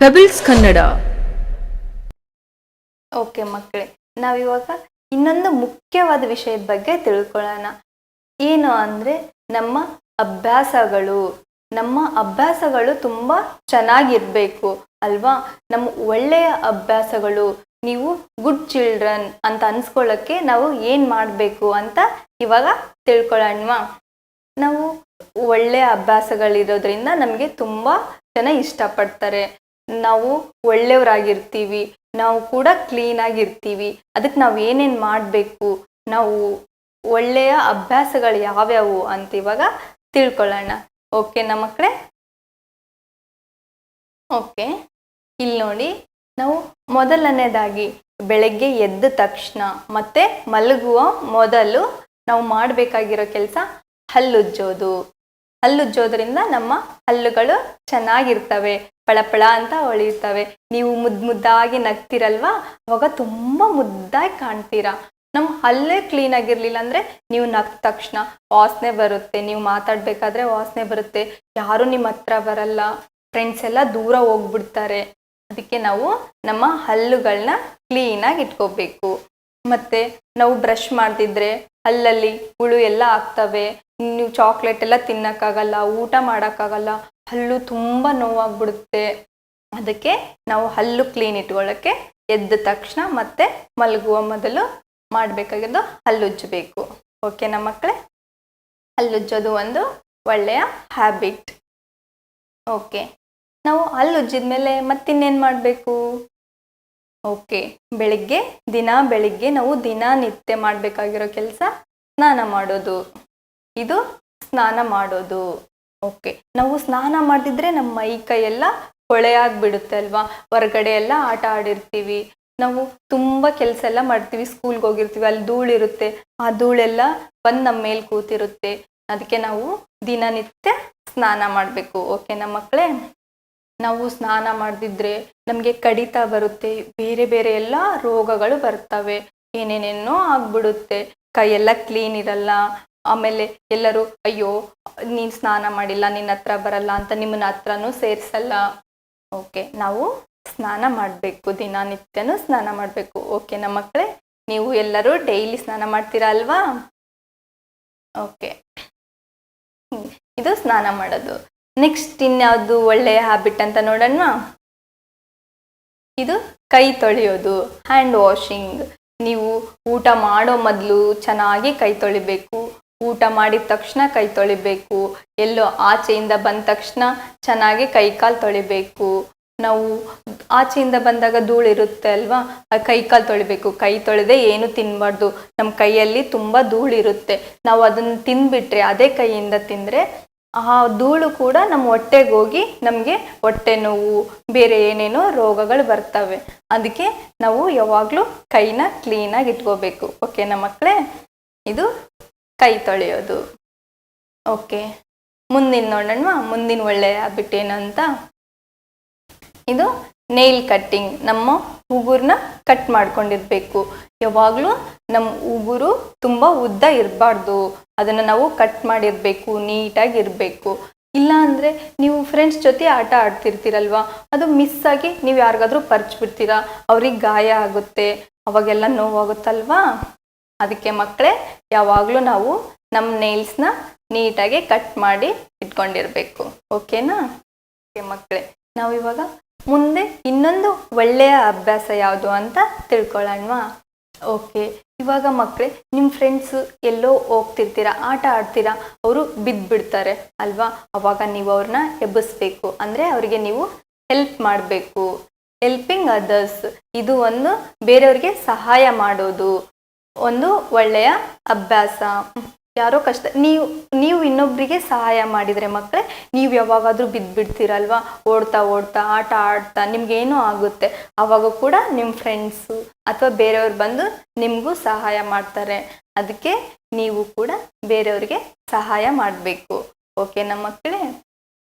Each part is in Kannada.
ಪೆಬಲ್ಸ್ ಕನ್ನಡ ಓಕೆ ಮಕ್ಕಳೇ, ನಾವಿವಾಗ ಇನ್ನೊಂದು ಮುಖ್ಯವಾದ ವಿಷಯದ ಬಗ್ಗೆ ತಿಳ್ಕೊಳ್ಳೋಣ. ಏನು ಅಂದರೆ ನಮ್ಮ ಅಭ್ಯಾಸಗಳು. ನಮ್ಮ ಅಭ್ಯಾಸಗಳು ತುಂಬ ಚೆನ್ನಾಗಿರಬೇಕು, ಅಲ್ವಾ? ನಮ್ಮ ಒಳ್ಳೆಯ ಅಭ್ಯಾಸಗಳು, ನೀವು ಗುಡ್ ಚಿಲ್ಡ್ರನ್ ಅಂತ ಅನ್ಸ್ಕೊಳ್ಳೋಕ್ಕೆ ನಾವು ಏನು ಮಾಡಬೇಕು ಅಂತ ಇವಾಗ ತಿಳ್ಕೊಳ್ಳೋಣವಾ? ನಾವು ಒಳ್ಳೆಯ ಅಭ್ಯಾಸಗಳಿರೋದ್ರಿಂದ ನಮಗೆ ತುಂಬ ಜನ ಇಷ್ಟಪಡ್ತಾರೆ. ನಾವು ಒಳ್ಳೆಯವರಾಗಿರ್ತೀವಿ, ನಾವು ಕೂಡ ಕ್ಲೀನ್ ಆಗಿರ್ತೀವಿ, ಅದಕ್ಕೆ ನಾವು ಏನೇನು ಮಾಡಬೇಕು, ನಾವು ಒಳ್ಳೆಯ ಅಭ್ಯಾಸಗಳು ಯಾವ್ಯಾವು ಅಂತ ಇವಾಗ ತಿಳ್ಕೊಳ್ಳೋಣ. ಓಕೆನಾ ಮಕ್ಕಳೇ ಓಕೆ ಇಲ್ಲಿ ನೋಡಿ, ನಾವು ಮೊದಲನೇದಾಗಿ ಬೆಳಗ್ಗೆ ಎದ್ದ ತಕ್ಷಣ ಮತ್ತೆ ಮಲಗುವ ಮೊದಲು ನಾವು ಮಾಡಬೇಕಾಗಿರೋ ಕೆಲಸ ಹಲ್ಲುಜ್ಜೋದು. ಹಲ್ಲುಜ್ಜೋದ್ರಿಂದ ನಮ್ಮ ಹಲ್ಲುಗಳು ಚೆನ್ನಾಗಿರ್ತವೆ. ಪಳಪಳ ಅಂತ ಹೊಳೆಯುತ್ತವೆ ನೀವು ಮುದ್ದು ಮುದ್ದಾಗಿ ನಗ್ತಿರಲ್ವಾ? ಅವಾಗ ತುಂಬ ಮುದ್ದಾಗಿ ಕಾಣ್ತೀರಾ. ನಮ್ಮ ಹಲ್ಲೇ ಕ್ಲೀನ್ ಆಗಿರ್ಲಿಲ್ಲ ಅಂದ್ರೆ ನೀವು ನಗ್ದ ತಕ್ಷಣ ವಾಸನೆ ಬರುತ್ತೆ. ನೀವು ಮಾತಾಡ್ಬೇಕಾದ್ರೆ ವಾಸನೆ ಬರುತ್ತೆ. ಯಾರು ನಿಮ್ಮ ಹತ್ರ ಬರಲ್ಲ. ಫ್ರೆಂಡ್ಸ್ ಎಲ್ಲ ದೂರ ಹೋಗ್ಬಿಡ್ತಾರೆ. ಅದಕ್ಕೆ ನಾವು ನಮ್ಮ ಹಲ್ಲುಗಳನ್ನ ಆಗಿ ಇಟ್ಕೋಬೇಕು. ಮತ್ತೆ ನಾವು ಬ್ರಷ್ ಮಾಡ್ತಿದ್ರೆ ಹಲ್ಲಲ್ಲಿ ಹುಳು ಎಲ್ಲ ಆಗ್ತವೆ. ನೀವು ಚಾಕ್ಲೇಟ್ ಎಲ್ಲ ತಿನ್ನೋಕ್ಕಾಗಲ್ಲ, ಊಟ ಮಾಡೋಕ್ಕಾಗಲ್ಲ, ಹಲ್ಲು ತುಂಬ ನೋವಾಗ್ಬಿಡುತ್ತೆ. ಅದಕ್ಕೆ ನಾವು ಹಲ್ಲು ಕ್ಲೀನ್ ಇಟ್ಕೊಳ್ಳೋಕ್ಕೆ ಎದ್ದ ತಕ್ಷಣ ಮತ್ತೆ ಮಲಗುವ ಮೊದಲು ಮಾಡಬೇಕಾಗಿದ್ದು ಹಲ್ಲುಜ್ಜಬೇಕು. ಓಕೆನಾ ಮಕ್ಕಳೇ? ಹಲ್ಲುಜ್ಜೋದು ಒಂದು ಒಳ್ಳೆಯ ಹ್ಯಾಬಿಟ್ ಓಕೆ ನಾವು ಹಲ್ಲುಜ್ಜಿದ ಮೇಲೆ ಮತ್ತಿನ್ನೇನು ಮಾಡಬೇಕು? ಓಕೆ ಬೆಳಿಗ್ಗೆ ದಿನ ಬೆಳಿಗ್ಗೆ ನಾವು ದಿನನಿತ್ಯ ಮಾಡಬೇಕಾಗಿರೋ ಕೆಲಸ ಸ್ನಾನ ಮಾಡೋದು. ಇದು ಸ್ನಾನ ಮಾಡೋದು. ಓಕೆ. ನಾವು ಸ್ನಾನ ಮಾಡಿದ್ರೆ ನಮ್ಮ ಮೈ ಕೈ ಎಲ್ಲ ಹೊಳೆಯಾಗ್ಬಿಡುತ್ತೆ ಅಲ್ವಾ ಹೊರಗಡೆ ಎಲ್ಲ ಆಟ ಆಡಿರ್ತೀವಿ. ನಾವು ತುಂಬ ಕೆಲಸ ಎಲ್ಲ ಮಾಡ್ತೀವಿ. ಸ್ಕೂಲ್ಗೆ ಹೋಗಿರ್ತೀವಿ. ಅಲ್ಲಿ ಧೂಳಿರುತ್ತೆ ಆ ಧೂಳೆಲ್ಲ ಬಂದು ನಮ್ಮ ಮೇಲೆ ಕೂತಿರುತ್ತೆ. ಅದಕ್ಕೆ ನಾವು ದಿನನಿತ್ಯ ಸ್ನಾನ ಮಾಡಬೇಕು. ಓಕೆನಾ ಮಕ್ಕಳೇ ನಾವು ಸ್ನಾನ ಮಾಡದಿದ್ರೆ ನಮಗೆ ಕಡಿತ ಬರುತ್ತೆ. ಬೇರೆ ಬೇರೆ ಎಲ್ಲ ರೋಗಗಳು ಬರ್ತವೆ. ಏನೇನೇನೋ ಆಗ್ಬಿಡುತ್ತೆ. ಕೈಯೆಲ್ಲ ಕ್ಲೀನ್ ಇರಲ್ಲ. ಆಮೇಲೆ ಎಲ್ಲರೂ, ಅಯ್ಯೋ, ನೀನು ಸ್ನಾನ ಮಾಡಿಲ್ಲ ನಿನ್ನ ಹತ್ರ ಬರಲ್ಲ ಅಂತ ನಿಮ್ಮನ್ನ ಹತ್ರನೂ ಸೇರಿಸಲ್ಲ. ಓಕೆ, ನಾವು ಸ್ನಾನ ಮಾಡಬೇಕು, ದಿನನಿತ್ಯನೂ ಸ್ನಾನ ಮಾಡಬೇಕು. ಓಕೆನಾ ಮಕ್ಕಳೇ, ನೀವು ಎಲ್ಲರೂ ಡೈಲಿ ಸ್ನಾನ ಮಾಡ್ತೀರಾ ಅಲ್ವಾ? ಓಕೆ. ಇದು ಸ್ನಾನ ಮಾಡೋದು. ನೆಕ್ಸ್ಟ್ ಇನ್ಯಾವುದು ಒಳ್ಳೆಯ ಹ್ಯಾಬಿಟ್ ಅಂತ ನೋಡೋಣ ಇದು ಕೈ ತೊಳೆಯೋದು ಹ್ಯಾಂಡ್ ವಾಷಿಂಗ್ ನೀವು ಊಟ ಮಾಡೋ ಮೊದಲು ಚೆನ್ನಾಗಿ ಕೈ ತೊಳಿಬೇಕು. ಊಟ ಮಾಡಿದ ತಕ್ಷಣ ಕೈ ತೊಳಿಬೇಕು. ಎಲ್ಲೋ ಆಚೆಯಿಂದ ಬಂದ ತಕ್ಷಣ ಚೆನ್ನಾಗಿ ಕೈ ಕಾಲು ತೊಳಿಬೇಕು. ನಾವು ಆಚೆಯಿಂದ ಬಂದಾಗ ಧೂಳಿರುತ್ತೆ ಅಲ್ವಾ? ಆ ಕೈ ಕಾಲು ತೊಳಿಬೇಕು. ಕೈ ತೊಳೆದೆ ಏನು ತಿನ್ನಬಾರ್ದು ನಮ್ಮ ಕೈಯಲ್ಲಿ ತುಂಬ ಧೂಳಿರುತ್ತೆ ನಾವು ಅದನ್ನು ತಿಂದ್ಬಿಟ್ರೆ ಅದೇ ಕೈಯಿಂದ ತಿಂದರೆ ಆ ಧೂಳು ಕೂಡ ನಮ್ಮ ಹೊಟ್ಟೆಗೆ ಹೋಗಿ ನಮಗೆ ಹೊಟ್ಟೆ ನೋವು, ಬೇರೆ ಏನೇನೋ ರೋಗಗಳು ಬರ್ತವೆ. ಅದಕ್ಕೆ ನಾವು ಯಾವಾಗಲೂ ಕೈನ ಕ್ಲೀನಾಗಿ ಇಟ್ಕೋಬೇಕು. ಓಕೆನಾ ಮಕ್ಕಳೇ? ಇದು ಕೈ ತೊಳೆಯೋದು. ಓಕೆ. ಮುಂದಿನ ನೋಡೋಣ ಮುಂದಿನ ಒಳ್ಳೆಯ ಹ್ಯಾಬಿಟ್ ಏನಂತ? ಇದು ನೇಲ್ ಕಟ್ಟಿಂಗ್ ನಮ್ಮ ಉಗುರನ್ನ ಕಟ್ ಮಾಡ್ಕೊಂಡಿರ್ಬೇಕು. ಯಾವಾಗಲೂ ನಮ್ಮ ಉಗುರು ತುಂಬ ಉದ್ದ ಇರಬಾರ್ದು. ಅದನ್ನು ನಾವು ಕಟ್ ಮಾಡಿರಬೇಕು ನೀಟಾಗಿ ಇರಬೇಕು ಇಲ್ಲ ಅಂದರೆ ನೀವು ಫ್ರೆಂಡ್ಸ್ ಜೊತೆ ಆಟ ಆಡ್ತಿರ್ತೀರಲ್ವಾ? ಅದು ಮಿಸ್ ಆಗಿ ನೀವು ಯಾರಿಗಾದ್ರೂ ಪರ್ಚ್ಬಿಡ್ತೀರಾ ಅವ್ರಿಗೆ ಗಾಯ ಆಗುತ್ತೆ. ಅವಾಗೆಲ್ಲ ನೋವಾಗುತ್ತಲ್ವಾ? ಅದಕ್ಕೆ ಮಕ್ಕಳೇ, ಯಾವಾಗಲೂ ನಾವು ನಮ್ಮ ನೇಲ್ಸ್ನ ನೀಟಾಗಿ ಕಟ್ ಮಾಡಿ ಇಟ್ಕೊಂಡಿರಬೇಕು. ಓಕೆನಾ ಓಕೆ ಮಕ್ಕಳೇ ನಾವು ಇವಾಗ ಮುಂದೆ ಇನ್ನೊಂದು ಒಳ್ಳೆಯ ಅಭ್ಯಾಸ ಯಾವುದು ಅಂತ ತಿಳ್ಕೊಳ್ಳೋಣವಾ? ಓಕೆ ಇವಾಗ ಮಕ್ಕಳೇ ನಿಮ್ಮ ಫ್ರೆಂಡ್ಸು ಎಲ್ಲೋ ಹೋಗ್ತಿರ್ತೀರಾ, ಆಟ ಆಡ್ತೀರಾ, ಅವರು ಬಿದ್ದುಬಿಡ್ತಾರೆ ಅಲ್ವಾ? ಅವಾಗ ನೀವು ಅವ್ರನ್ನ ಎಬ್ಬಿಸ್ಬೇಕು. ಅಂದರೆ ಅವರಿಗೆ ನೀವು ಹೆಲ್ಪ್ ಮಾಡಬೇಕು. ಹೆಲ್ಪಿಂಗ್ ಅದರ್ಸ್ ಇದು ಒಂದು ಬೇರೆಯವ್ರಿಗೆ ಸಹಾಯ ಮಾಡೋದು. ಒಂದು ಒಳ್ಳೆಯ ಅಭ್ಯಾಸ. ಯಾರೋ ಕಷ್ಟ, ನೀವು ನೀವು ಇನ್ನೊಬ್ಬರಿಗೆ ಸಹಾಯ ಮಾಡಿದರೆ ಮಕ್ಕಳೇ, ನೀವು ಯಾವಾಗಾದರೂ ಬಿದ್ದುಬಿಡ್ತೀರಲ್ವಾ ಓಡ್ತಾ ಓಡ್ತಾ, ಆಟ, ಆಡ್ತಾ, ನಿಮಗೇನೂ ಆಗುತ್ತೆ. ಆವಾಗ ಕೂಡ ನಿಮ್ಮ ಫ್ರೆಂಡ್ಸು ಅಥವಾ ಬೇರೆಯವ್ರು ಬಂದು ನಿಮಗೂ ಸಹಾಯ ಮಾಡ್ತಾರೆ. ಅದಕ್ಕೆ ನೀವು ಕೂಡ ಬೇರೆಯವ್ರಿಗೆ ಸಹಾಯ ಮಾಡಬೇಕು. ಓಕೆನಾ ಮಕ್ಕಳೇ?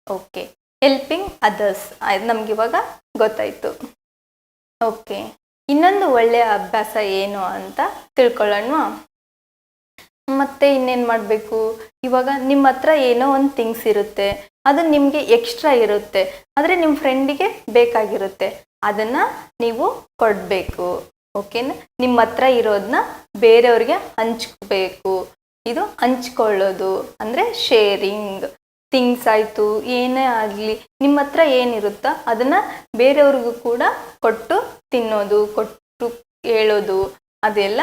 ಓಕೆ ಹೆಲ್ಪಿಂಗ್ ಅದರ್ಸ್ ನಮ್ಗೆ ಇವಾಗ ಗೊತ್ತಾಯ್ತು. ಓಕೆ ಇನ್ನೊಂದು ಒಳ್ಳೆಯ ಅಭ್ಯಾಸ ಏನು ಅಂತ ತಿಳ್ಕೊಳ್ಳೋಣ ಮತ್ತೆ ಇನ್ನೇನು ಮಾಡಬೇಕು? ಇವಾಗ ನಿಮ್ಮ ಹತ್ರ ಏನೋ ಒಂದು ಥಿಂಗ್ಸ್ ಇರುತ್ತೆ. ಅದು ನಿಮಗೆ ಎಕ್ಸ್ಟ್ರಾ ಇರುತ್ತೆ. ಆದರೆ ನಿಮ್ಮ ಫ್ರೆಂಡಿಗೆ ಬೇಕಾಗಿರುತ್ತೆ. ಅದನ್ನು ನೀವು ಕೊಡಬೇಕು. ಓಕೆನಾ? ನಿಮ್ಮ ಹತ್ರ ಇರೋದನ್ನ ಬೇರೆಯವ್ರಿಗೆ ಹಂಚ್ಕೋಬೇಕು. ಇದು ಹಂಚ್ಕೊಳ್ಳೋದು. ಅಂದರೆ ಶೇರಿಂಗ್ ಥಿಂಗ್ಸ್ ಆಯಿತು, ಏನೇ ಆಗಲಿ, ನಿಮ್ಮ ಹತ್ರ ಏನಿರುತ್ತೋ ಅದನ್ನು ಬೇರೆಯವ್ರಿಗೂ ಕೂಡ ಕೊಟ್ಟು ತಿನ್ನೋದು, ಕೊಟ್ಟು ಹೇಳೋದು, ಅದೆಲ್ಲ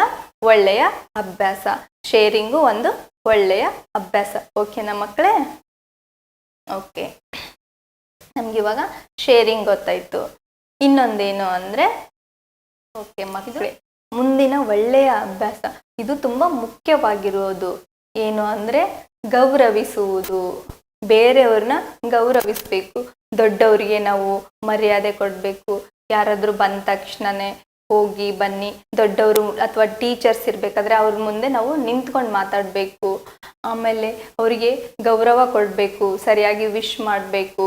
ಒಳ್ಳೆಯ ಅಭ್ಯಾಸ. ಶೇರಿಂಗು ಒಂದು ಒಳ್ಳೆಯ ಅಭ್ಯಾಸ. ಓಕೆನಾ ಮಕ್ಕಳೇ? ಓಕೆ ನಮ್ಗಿವಾಗ ಶೇರಿಂಗ್ ಗೊತ್ತಾಯ್ತು. ಇನ್ನೊಂದೇನು ಅಂದರೆ ಓಕೆ ಮಕ್ಕಳೇ, ಮುಂದಿನ ಒಳ್ಳೆಯ ಅಭ್ಯಾಸ. ಇದು ತುಂಬ ಮುಖ್ಯವಾಗಿರೋದು. ಏನು ಅಂದರೆ ಗೌರವಿಸುವುದು. ಬೇರೆಯವ್ರನ್ನ ಗೌರವಿಸಬೇಕು. ದೊಡ್ಡವರಿಗೆ ನಾವು ಮರ್ಯಾದೆ ಕೊಡಬೇಕು. ಯಾರಾದರೂ ಬಂದ ತಕ್ಷಣನೇ ಹೋಗಿ ಬನ್ನಿ. ದೊಡ್ಡವರು ಅಥವಾ ಟೀಚರ್ಸ್ ಇರಬೇಕಾದ್ರೆ ಅವ್ರ ಮುಂದೆ ನಾವು ನಿಂತ್ಕೊಂಡು ಮಾತಾಡಬೇಕು. ಆಮೇಲೆ ಅವರಿಗೆ ಗೌರವ ಕೊಡಬೇಕು. ಸರಿಯಾಗಿ ವಿಶ್ ಮಾಡಬೇಕು.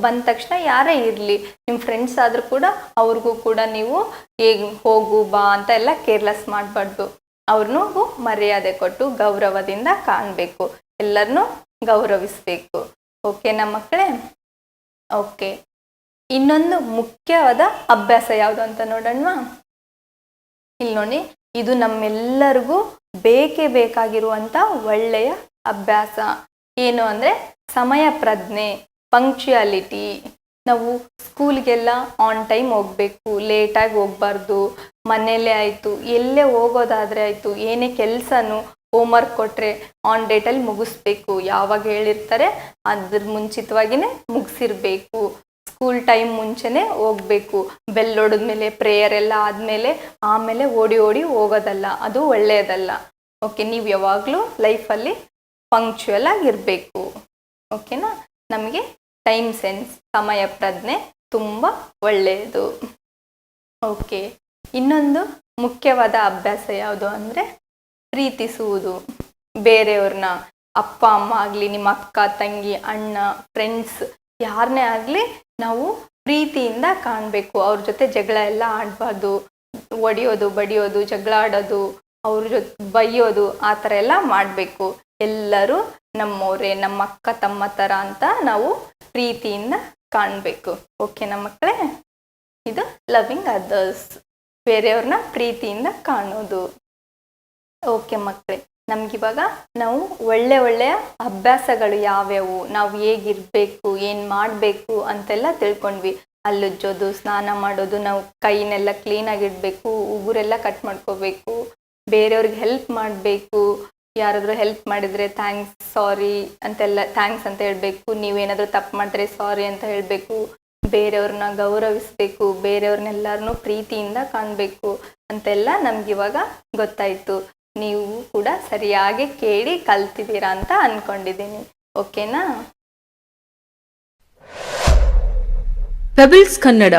ಬಂದ ತಕ್ಷಣ ಯಾರೇ ಇರಲಿ ನಿಮ್ಮ ಫ್ರೆಂಡ್ಸ್ ಆದರೂ ಕೂಡ ಅವ್ರಿಗೂ ಕೂಡ ನೀವು ಹೇಗೆ ಹೋಗು ಬಾ ಅಂತ ಎಲ್ಲ ಕೇರ್ಲೆಸ್ ಮಾಡಬಾರ್ದು. ಅವ್ರನ್ನೂ ಮರ್ಯಾದೆ ಕೊಟ್ಟು ಗೌರವದಿಂದ ಕಾಣಬೇಕು. ಎಲ್ಲರನ್ನೂ ಗೌರವಿಸಬೇಕು. ಓಕೆನಾ ಮಕ್ಕಳೇ? ಓಕೆ ಇನ್ನೊಂದು ಮುಖ್ಯವಾದ ಅಭ್ಯಾಸ ಯಾವುದು ಅಂತ ನೋಡೋಣ ಇಲ್ಲಿ ನೋಡಿ, ಇದು ನಮ್ಮೆಲ್ಲರಿಗೂ ಬೇಕೇ ಬೇಕಾಗಿರುವಂಥ ಒಳ್ಳೆಯ ಅಭ್ಯಾಸ. ಏನು ಅಂದರೆ, ಸಮಯ ಪ್ರಜ್ಞೆ ಪಂಕ್ಚುಯಾಲಿಟಿ ನಾವು ಸ್ಕೂಲ್ಗೆಲ್ಲ ಆನ್ ಟೈಮ್ ಹೋಗಬೇಕು ಲೇಟಾಗಿ ಹೋಗ್ಬಾರ್ದು, ಮನೆಯಲ್ಲೇ ಆಯಿತು, ಎಲ್ಲೇ ಹೋಗೋದಾದರೆ ಆಯಿತು, ಏನೇ ಕೆಲಸನೂ ಹೋಮ್ವರ್ಕ್ ಕೊಟ್ಟರೆ ಆನ್ ಡೇಟಲ್ಲಿ ಮುಗಿಸ್ಬೇಕು. ಯಾವಾಗ ಹೇಳಿರ್ತಾರೆ ಅದ್ರ ಮುಂಚಿತವಾಗಿಯೇ ಮುಗಿಸಿರ್ಬೇಕು. ಸ್ಕೂಲ್ ಟೈಮ್ ಮುಂಚೆನೇ ಹೋಗ್ಬೇಕು. ಬೆಲ್ ಹೊಡೆದ್ಮೇಲೆ ಪ್ರೇಯರ್ ಎಲ್ಲ ಆದಮೇಲೆ, ಆಮೇಲೆ ಓಡಿ ಓಡಿ ಹೋಗೋದಲ್ಲ. ಅದು ಒಳ್ಳೆಯದಲ್ಲ ಓಕೆ ನೀವು ಯಾವಾಗಲೂ ಲೈಫಲ್ಲಿ ಪಂಕ್ಚುಯಲ್ ಆಗಿರಬೇಕು. ಓಕೆನಾ ನಮಗೆ ಟೈಮ್ ಸೆನ್ಸ್ ಸಮಯ ಪ್ರಜ್ಞೆ ತುಂಬ ಒಳ್ಳೆಯದು ಓಕೆ ಇನ್ನೊಂದು ಮುಖ್ಯವಾದ ಅಭ್ಯಾಸ ಯಾವುದು ಅಂದರೆ ಪ್ರೀತಿಸುವುದು ಬೇರೆಯವ್ರನ್ನ ಅಪ್ಪ, ಅಮ್ಮ ಆಗಲಿ, ನಿಮ್ಮ ಅಕ್ಕ, ತಂಗಿ, ಅಣ್ಣ ಫ್ರೆಂಡ್ಸ್ ಯಾರನ್ನೇ ಆಗಲಿ ನಾವು ಪ್ರೀತಿಯಿಂದ ಕಾಣಬೇಕು. ಅವ್ರ ಜೊತೆ ಜಗಳ ಎಲ್ಲ ಆಡಬಾರ್ದು. ಒಡೆಯೋದು, ಬಡಿಯೋದು ಜಗಳ ಆಡೋದು ಅವ್ರ ಜೊತೆ, ಬೈಯೋದು ಆ ಥರ ಎಲ್ಲ ಮಾಡಬೇಕು. ಎಲ್ಲರೂ ನಮ್ಮವರೇ ನಮ್ಮ ಅಕ್ಕ, ತಮ್ಮ ಥರ ಅಂತ ನಾವು ಪ್ರೀತಿಯಿಂದ ಕಾಣಬೇಕು. ಓಕೆನಾ ಮಕ್ಕಳೇ? ಇದು ಲವಿಂಗ್ ಅದರ್ಸ್ ಬೇರೆಯವ್ರನ್ನ ಪ್ರೀತಿಯಿಂದ ಕಾಣೋದು. ಓಕೆ ಮಕ್ಕಳೇ, ನಮಗಿವಾಗ ನಾವು ಒಳ್ಳೆ ಒಳ್ಳೆಯ ಅಭ್ಯಾಸಗಳು ಯಾವ್ಯಾವು, ನಾವು ಹೇಗಿರಬೇಕು, ಏನು ಮಾಡಬೇಕು ಅಂತೆಲ್ಲ ತಿಳ್ಕೊಂಡ್ವಿ. ಅಲ್ಲುಜ್ಜೋದು, ಸ್ನಾನ ಮಾಡೋದು, ನಾವು ಕೈನೆಲ್ಲ ಕ್ಲೀನಾಗಿಡಬೇಕು ಉಗುರೆಲ್ಲ ಕಟ್ ಮಾಡ್ಕೋಬೇಕು, ಬೇರೆಯವ್ರಿಗೆ ಹೆಲ್ಪ್ ಮಾಡಬೇಕು, ಯಾರಾದರೂ ಹೆಲ್ಪ್ ಮಾಡಿದರೆ ಥ್ಯಾಂಕ್ಸ್ ಸಾರಿ ಅಂತೆಲ್ಲ ಥ್ಯಾಂಕ್ಸ್ ಅಂತ ಹೇಳಬೇಕು, ನೀವೇನಾದರೂ ತಪ್ಪು ಮಾಡಿದ್ರೆ ಸಾರಿ ಅಂತ ಹೇಳಬೇಕು, ಬೇರೆಯವ್ರನ್ನ ಗೌರವಿಸಬೇಕು ಬೇರೆಯವ್ರನ್ನೆಲ್ಲರನ್ನೂ ಪ್ರೀತಿಯಿಂದ ಕಾಣಬೇಕು ಅಂತೆಲ್ಲ ನಮಗಿವಾಗ ಗೊತ್ತಾಯಿತು. ನೀವು ಕೂಡ ಸರಿಯಾಗಿ ಕೇಳಿ ಕಲ್ತಿದ್ದೀರಾ ಅಂತ ಅಂದ್ಕೊಂಡಿದ್ದೀನಿ ಓಕೆನಾ ಪೆಬಲ್ಸ್ ಕನ್ನಡ